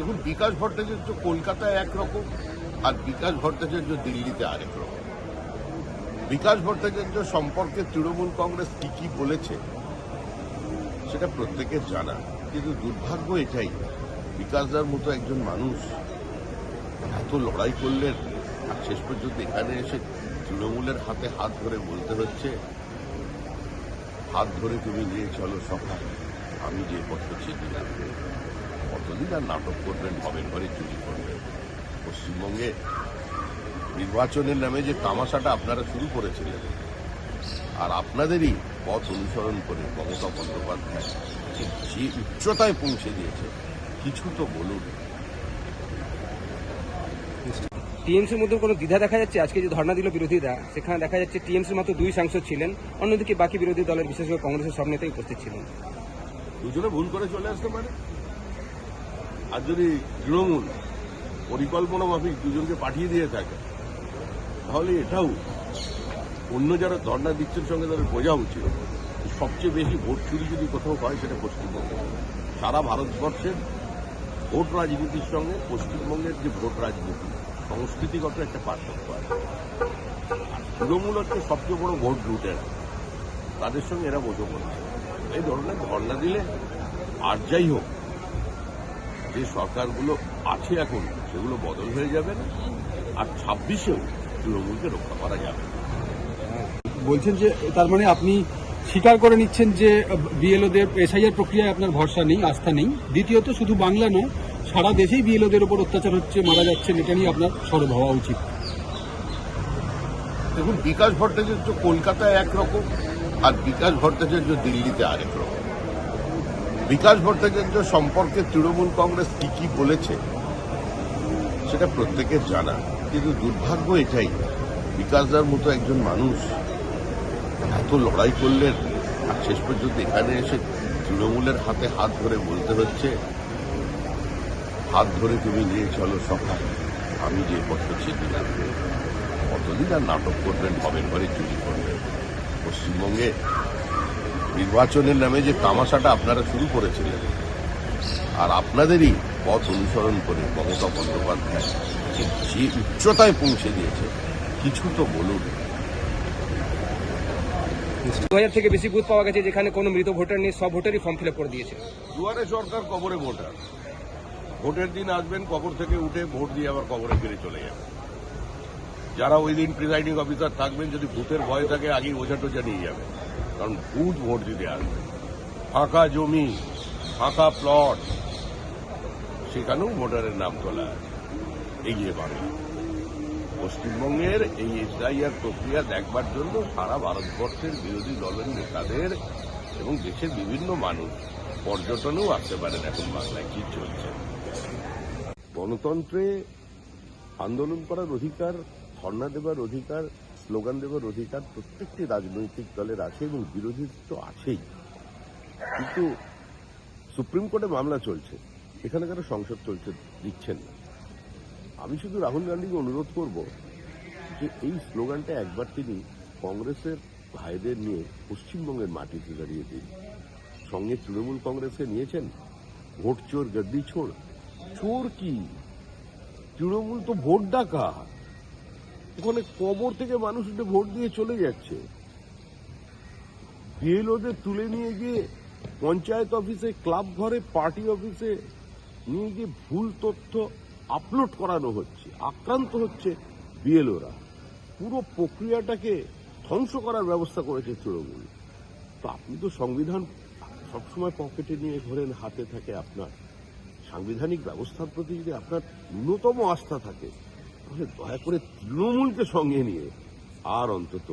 দেখুন, বিকাশ ভট্টাচার্য কলকাতায় একরকম আর বিকাশ ভট্টাচার্য দিল্লিতে আরেক রকম। বিকাশ ভট্টাচার্য সম্পর্কে তৃণমূল কংগ্রেস কি কি বলেছে, সেটা প্রত্যেকের জানা, কিন্তু দুর্ভাগ্য এটাই, বিকাশদার মতো একজন মানুষ এত লড়াই করলেন, আর শেষ পর্যন্ত এখানে এসে তৃণমূলের হাতে হাত ধরে বলতে হচ্ছে, হাত ধরে তুমি নিয়ে চলো সকাল আমি যে পথ দিলাম আর নাটক করবেন ভবের ঘরে চুরি করবেন। পশ্চিমবঙ্গে নির্বাচনের নামে যে তামাশাটা আপনারা শুরু করেছিলেন আর আপনাদেরই পথ অনুসরণ করে মমতা বন্দ্যোপাধ্যায় যে উচ্চতায় পৌঁছে দিয়েছে কিছু তো বলুন। টিএমসির মধ্যে কোনো দ্বিধা দেখা যাচ্ছে? আজকে যে ধর্ণা দিল বিরোধীরা সেখানে দেখা যাচ্ছে টিএমসির মাত্র দুই সাংসদ ছিলেন অন্যদিকে বাকি বিরোধী দলের বিশেষ করে কংগ্রেসের সব নেতাই উপস্থিত ছিলেন। দুজনে ভুল করে চলে আসতে পারে। আর যদি তৃণমূল পরিকল্পনা মাফিক দুজনকে পাঠিয়ে দিয়ে থাকে, তাহলে এটাও অন্য যারা ধর্ণা দিচ্ছেন সঙ্গে তাদের বোঝা উচিত। সবচেয়ে বেশি ভোট চুরি যদি কোথাও হয়, সেটা পশ্চিমবঙ্গে। সারা ভারতবর্ষের ভোট রাজনীতির সঙ্গে পশ্চিমবঙ্গের যে ভোট রাজনীতি, সংস্কৃতিগত একটা পার্থক্য আছে। আর তৃণমূল হচ্ছে সবচেয়ে বড় ভোট লুটের। তাদের সঙ্গে এরা বোঝো করছে এই ধরনের ধর্ণা দিলে আর যাই হোক যে সরকারগুলো আছে এখন সেগুলো বদল হয়ে যাবে না? আর ছাব্বিশেও তৃণমূলকে রক্ষা করা যাবে বলছেন যে তার মানে আপনি স্বীকার করে নিচ্ছেন যে বিএলওদের এসআইআর প্রক্রিয়ায় আপনার ভরসা নেই আস্থা নেই। দ্বিতীয়ত শুধু বাংলা নয় সারা দেশেই বিএলওদের উপর অত্যাচার হচ্ছে মারা যাচ্ছেন এটা নিয়ে আপনার সরব হওয়া উচিত। দেখুন বিকাশ ভট্টাচার্য কলকাতায় একরকম আর বিকাশ ভট্টাচার্য দিল্লিতে আরেক রকম। বিকাশ ভট্টাচার্য সম্পর্কে তৃণমূল কংগ্রেস কি কি বলেছে, সেটা প্রত্যেকের জানা, কিন্তু দুর্ভাগ্য এটাই বিকাশদার মতো একজন মানুষ এত লড়াই করলেন, আর শেষ পর্যন্ত এখানে এসে তৃণমূলের হাতে হাত ধরে বলতে হচ্ছে, হাত ধরে তুমি নিয়ে চলো সকাল আমি যে পথ দিলাম কতদিন আর নাটক করবেন ভবের ঘরে চুরি করবেন। পশ্চিমবঙ্গে নির্বাচনের নামে যে তামাশাটা আপনারা শুরু করেছিলেন আর আপনাদেরই পথ অনুসরণ করে মমতা বন্দ্যোপাধ্যায় যে উচ্চতায় পৌঁছে দিয়েছে কিছু তো বলুন। দু হাজার থেকে বেশি বুথ পাওয়া গেছে যেখানে কোনো মৃত ভোটার নেই সব ভোটারই ফর্ম ফিল করে দিয়েছে। দুয়ারে সরকার কবরে ভোটার। ভোটের দিন আসবেন কবর থেকে উঠে ভোট দিয়ে আবার কবরে ফিরে চলে যাবেন। যারা ওই দিন প্রিসাইডিং অফিসার থাকবেন যদি ভূতের ভয় থাকে আগেই ওঝা টোঝা নিয়ে যাবেন। কারণ ভূত ভোট দিতে আসবে। ফাঁকা জমি, ফাঁকা প্লট সেখানেও ভোটারের নাম তোলা এগিয়ে বাংলা পশ্চিমবঙ্গের এই এসআইআর প্রক্রিয়া দেখবার জন্য সারা ভারতবর্ষের বিরোধী দলের নেতাদের এবং দেশের বিভিন্ন মানুষ পর্যটনেও আসতে পারেন এখন বাংলায়। কি চলছে? গণতন্ত্রে আন্দোলন করার অধিকার, ধর্ণা দেবার অধিকার স্লোগান দেবার অধিকার প্রত্যেকটি রাজনৈতিক দলের আছে এবং বিরোধী তো আছেই। কিন্তু সুপ্রিম কোর্টে মামলা চলছে। এখানে কেন সংসদ চলছে দিচ্ছেন না? আমি শুধু রাহুল গান্ধীকে অনুরোধ করব যে এই স্লোগানটা একবার তিনি কংগ্রেসের ভাইদের নিয়ে পশ্চিমবঙ্গের মাটিতে দাঁড়িয়ে দিন। সঙ্গে তৃণমূল কংগ্রেসকে নিয়েছেন ভোট চোর, গদ্দি ছোড় চোর কি? তৃণমূল তো ভোট ডাকা ওখানে কবর থেকে মানুষ উঠে ভোট দিয়ে চলে যাচ্ছে। বিএলওদের তুলে নিয়ে গিয়ে পঞ্চায়েত অফিসে, ক্লাব ঘরে, পার্টি অফিসে নিয়ে গিয়ে ভুল তথ্য আপলোড করানো হচ্ছে, আক্রান্ত হচ্ছে বিএলওরা। পুরো প্রক্রিয়াটাকে ধ্বংস করার ব্যবস্থা করেছে তৃণমূল। তো আপনি তো সংবিধান সবসময় পকেটে নিয়ে ঘোরেন, হাতে থাকে আপনার। সাংবিধানিক ব্যবস্থার প্রতি যদি আপনার ন্যূনতম আস্থা থাকে তাহলে দয়া করে তৃণমূলকে সঙ্গে নিয়ে। আর অন্তত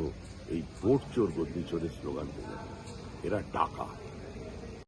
এই ভোট চোর গদ্দি চোরের স্লোগান দেবেন এরা টাকা